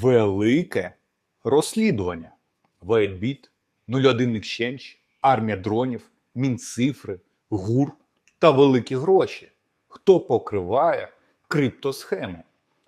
Велике розслідування. Вейтбіт, 01 Exchange, армія дронів, Мінцифри, ГУР та великі гроші. Хто покриває криптосхеми?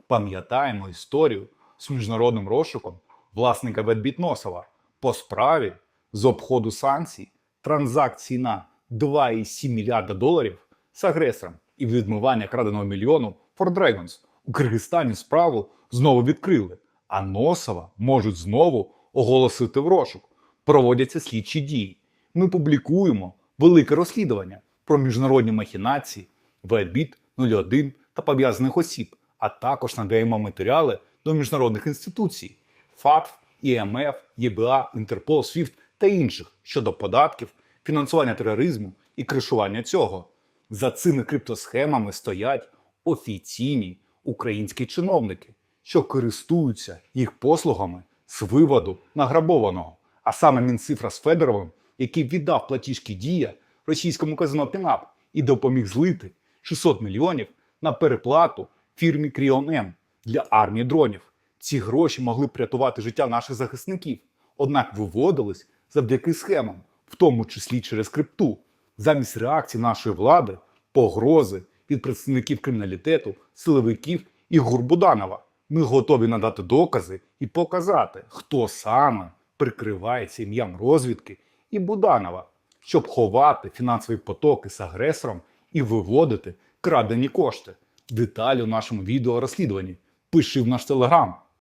Пам'ятаємо історію з міжнародним розшуком власника Ветбіт Носова по справі з обходу санкцій, транзакцій на 2,7 мільярда доларів з агресором і відмивання краденого мільйону Dragons. У Киргизстані справу знову відкрили, а Носова можуть знову оголосити в розшук. Проводяться слідчі дії. Ми публікуємо велике розслідування про міжнародні махінації, Ветбіт 01 та пов'язаних осіб, а також надаємо матеріали до міжнародних інституцій ФАТФ, ІМФ, ЄБА, Інтерпол, СВІФТ та інших щодо податків, фінансування тероризму і кришування цього. За цими криптосхемами стоять офіційні українські чиновники, що користуються їх послугами з виводу награбованого, а саме Мінцифра з Федоровим, який віддав платіжки дія російському казино Пінап і допоміг злити 600 мільйонів на переплату фірмі Кріон М для армії дронів. Ці гроші могли б рятувати життя наших захисників, однак виводились завдяки схемам, в тому числі через крипту. Замість реакції нашої влади, погрози від представників криміналітету, силовиків і гур Буданова. Ми готові надати докази і показати, хто саме прикривається ім'ям розвідки і Буданова, щоб ховати фінансові потоки з агресором і виводити крадені кошти. Деталі у нашому відео розслідуванні. Пиши в наш телеграм.